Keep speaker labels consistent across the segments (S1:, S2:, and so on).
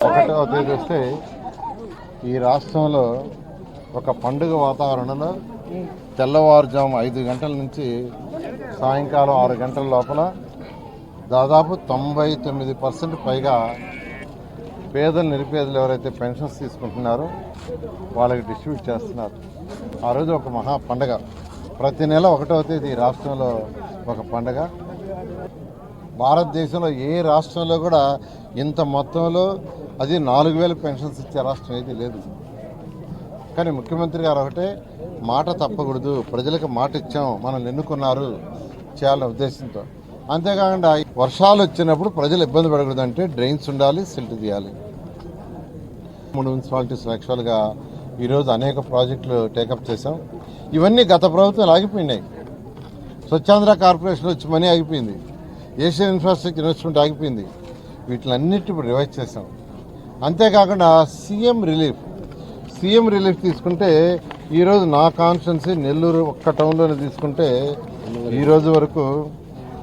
S1: ఒకటవ తేదీ వస్తే ఈ రాష్ట్రంలో ఒక పండుగ వాతావరణంలో తెల్లవారుజాము ఐదు గంటల నుంచి సాయంకాలం ఆరు గంటల లోపల దాదాపు తొంభై తొమ్మిది పర్సెంట్ పైగా పేదలు నిరుపేదలు ఎవరైతే పెన్షన్స్ తీసుకుంటున్నారో వాళ్ళకి డిస్ట్రిబ్యూట్ చేస్తున్నారు. ఆ రోజు ఒక మహా పండగ. ప్రతి నెల ఒకటవ తేదీ ఈ రాష్ట్రంలో ఒక పండగ. భారతదేశంలో ఏ రాష్ట్రంలో కూడా ఇంత మొత్తంలో అది నాలుగు వేల పెన్షన్స్ ఇచ్చే రాష్ట్రం అయితే లేదు. కానీ ముఖ్యమంత్రి గారు ఒకటే మాట తప్పకూడదు ప్రజలకు మాట ఇచ్చాం మనం ఎన్నుకున్నారు చేయాలనే ఉద్దేశంతో. అంతేకాకుండా వర్షాలు వచ్చినప్పుడు ప్రజలు ఇబ్బంది పడకూడదు అంటే డ్రైన్స్ ఉండాలి సిల్ట్ తీయాలి. మూడు మున్సిపాలిటీస్ యాక్చువల్గా ఈరోజు అనేక ప్రాజెక్టులు టేకప్ చేశాం. ఇవన్నీ గత ప్రభుత్వం ఆగిపోయినాయి. స్వచ్ఛాంధ్ర కార్పొరేషన్ వచ్చి మనీ ఆగిపోయింది. ఏషియన్ ఇన్ఫ్రాస్ట్రక్చర్ ఇన్వెస్ట్మెంట్ ఆగిపోయింది. వీటిలన్నిటి ఇప్పుడు రివైజ్ చేసాం అంతేకాకుండా సీఎం రిలీఫ్. సీఎం రిలీఫ్ తీసుకుంటే ఈరోజు నా కాన్స్టెన్సీ నెల్లూరు ఒక్క టౌన్లోనే తీసుకుంటే ఈరోజు వరకు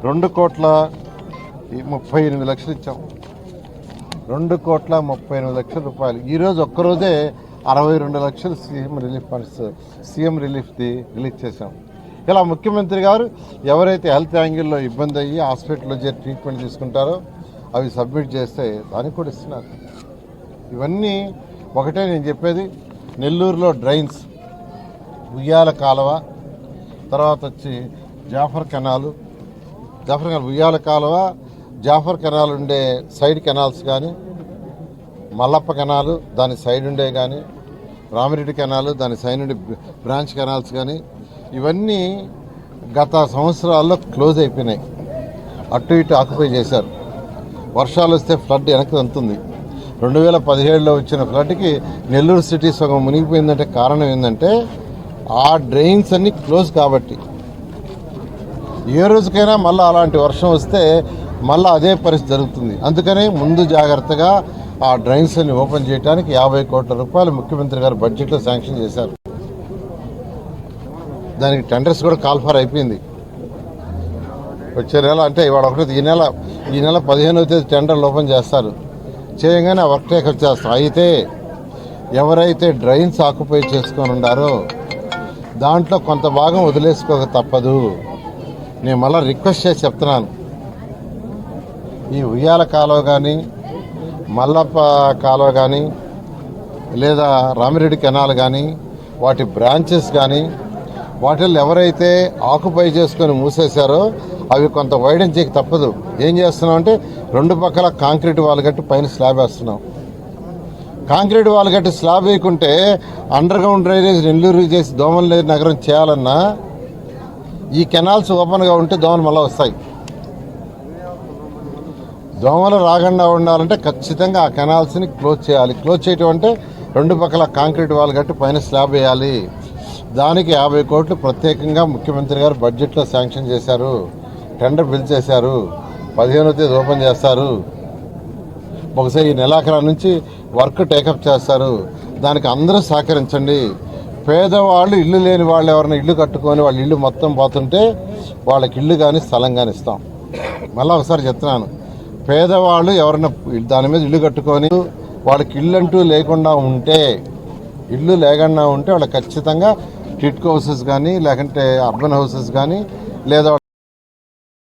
S1: రెండు కోట్ల ఈ ముప్పై ఎనిమిది లక్షలు ఇచ్చాం. రెండు కోట్ల ముప్పై ఎనిమిది లక్షల రూపాయలు. ఈరోజు ఒక్కరోజే అరవై రెండు లక్షలు సీఎం రిలీఫ్ ఫండ్స్ సీఎం రిలీఫ్ది రిలీజ్ చేశాం. ఇలా ముఖ్యమంత్రి గారు ఎవరైతే హెల్త్ యాంగిల్లో ఇబ్బంది అయ్యి హాస్పిటల్లో చేరి ట్రీట్మెంట్ తీసుకుంటారో అవి సబ్మిట్ చేస్తే దానికి కూడా ఇస్తున్నారు. ఇవన్నీ ఒకటే నేను చెప్పేది నెల్లూరులో డ్రైన్స్ ఉయ్యాల కాలువ తర్వాత వచ్చి జాఫర్ కెనాలు. జాఫర్ కెనాల్ ఉయ్యాల కాలువ జాఫర్ కెనాల్ ఉండే సైడ్ కెనాల్స్ కానీ మల్లప్ప కెనాలు దాని సైడ్ ఉండే కానీ రామిరెడ్డి కెనాలు దాని సైడ్ నుండి బ్రాంచ్ కెనాల్స్ కానీ ఇవన్నీ గత సంవత్సరాల్లో క్లోజ్ అయిపోయినాయి. అటు ఇటు ఆక్యుపై చేశారు. వర్షాలు వస్తే ఫ్లడ్ వెనక్కి అంతుంది రెండు వేల పదిహేడులో వచ్చిన ఫ్లడ్కి నెల్లూరు సిటీ సగం మునిగిపోయిందంటే కారణం ఏంటంటే ఆ డ్రైన్స్ అన్ని క్లోజ్ కాబట్టి. ఏ రోజుకైనా మళ్ళీ అలాంటి వర్షం వస్తే మళ్ళీ అదే పరిస్థితి జరుగుతుంది. అందుకనే ముందు జాగ్రత్తగా ఆ డ్రైన్స్ అన్ని ఓపెన్ చేయడానికి యాభై కోట్ల రూపాయలు ముఖ్యమంత్రి గారు బడ్జెట్లో శాంక్షన్ చేశారు. దానికి టెండర్స్ కూడా కాల్ఫార్ అయిపోయింది. వచ్చే నెల అంటే ఇవాళ ఒకటి ఈ నెల ఈ నెల పదిహేనవ తేదీ టెండర్లు ఓపెన్ చేస్తారు. చేయగానే ఆ వర్క్ టేక్ చేస్తాం అయితే ఎవరైతే డ్రైన్స్ ఆక్యుపై చేసుకొని ఉండారో దాంట్లో కొంత భాగం వదిలేసుకోక తప్పదు. నేను మళ్ళీ రిక్వెస్ట్ చేసి చెప్తున్నాను. ఈ ఉయ్యాల కాలువ కానీ మల్లప్ప కాలువ కానీ లేదా రామిరెడ్డి కెనాల్ కానీ వాటి బ్రాంచెస్ కానీ వాటిల్లో ఎవరైతే ఆక్యుపై చేసుకొని మూసేశారో అవి కొంత వైడెన్ చేయక తప్పదు. ఏం చేస్తున్నాం అంటే రెండు పక్కల కాంక్రీట్ వాల్ కట్టి పైన స్లాబ్ వేస్తున్నాం కాంక్రీట్ వాల్ కట్టి స్లాబ్ వేయకుంటే అండర్ గ్రౌండ్ డ్రైనేజ్ నెల్లూరు చేసి దోమల నగరం చేయాలన్నా ఈ కెనాల్స్ ఓపెన్గా ఉంటే దోమలు మళ్ళీ వస్తాయి. దోమలు రాకుండా ఉండాలంటే ఖచ్చితంగా ఆ కెనాల్స్ని క్లోజ్ చేయాలి. క్లోజ్ చేయటం అంటే రెండు పక్కల కాంక్రీట్ వాల్ కట్టి పైన స్లాబ్ వేయాలి. దానికి యాభై కోట్లు ప్రత్యేకంగా ముఖ్యమంత్రి గారు బడ్జెట్లో శాంక్షన్ చేశారు. టెండర్ పిలిచేశారు చేశారు తేదీ ఓపెన్ చేస్తారు. ఒకసారి ఈ నెలాఖరా నుంచి వర్క్ టేకప్ చేస్తారు. దానికి అందరూ సహకరించండి. పేదవాళ్ళు ఇల్లు లేని వాళ్ళు ఎవరైనా ఇల్లు కట్టుకొని వాళ్ళ ఇల్లు మొత్తం పోతుంటే వాళ్ళకి ఇల్లు కానీ స్థలం కానీ ఇస్తాం. మళ్ళీ ఒకసారి చెప్తున్నాను. పేదవాళ్ళు ఎవరైనా దాని మీద ఇల్లు కట్టుకొని వాళ్ళకి ఇల్లు అంటూ లేకుండా ఉంటే ఇల్లు లేకుండా ఉంటే వాళ్ళకి ఖచ్చితంగా టిట్కో హౌసెస్ కానీ లేకుంటే అర్బన్ హౌసెస్ కానీ లేదా